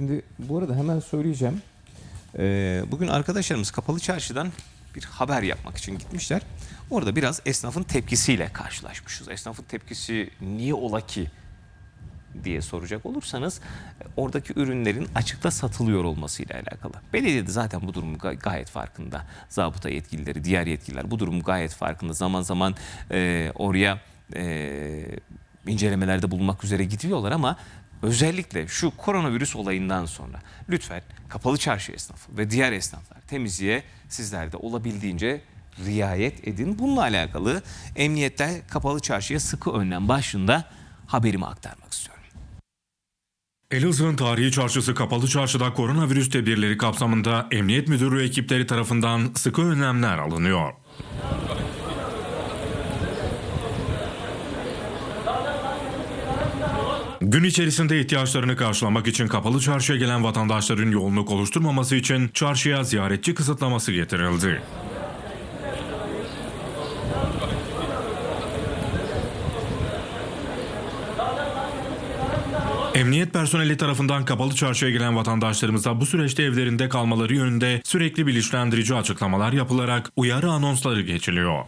Şimdi bu arada hemen söyleyeceğim. Ee, bugün arkadaşlarımız Kapalı Çarşı'dan bir haber yapmak için gitmişler. Orada biraz esnafın tepkisiyle karşılaşmışız. Esnafın tepkisi niye ola ki diye soracak olursanız oradaki ürünlerin açıkta satılıyor olmasıyla alakalı. Belediye de zaten bu durumun ga- gayet farkında. Zabıta yetkilileri, diğer yetkililer bu durumun gayet farkında. Zaman zaman e, oraya e, incelemelerde bulunmak üzere gidiyorlar ama özellikle şu koronavirüs olayından sonra lütfen kapalı çarşı esnafı ve diğer esnaflar temizliğe sizler de olabildiğince riayet edin. Bununla alakalı emniyette kapalı çarşıya sıkı önlem başlığında haberimi aktarmak istiyorum. Elazığ'ın tarihi çarşısı Kapalı Çarşı'da koronavirüs tedbirleri kapsamında Emniyet Müdürlüğü ekipleri tarafından sıkı önlemler alınıyor. Gün içerisinde ihtiyaçlarını karşılamak için kapalı çarşıya gelen vatandaşların yoğunluk oluşturmaması için çarşıya ziyaretçi kısıtlaması getirildi. Emniyet personeli tarafından kapalı çarşıya gelen vatandaşlarımıza bu süreçte evlerinde kalmaları yönünde sürekli bilinçlendirici açıklamalar yapılarak uyarı anonsları geçiliyor.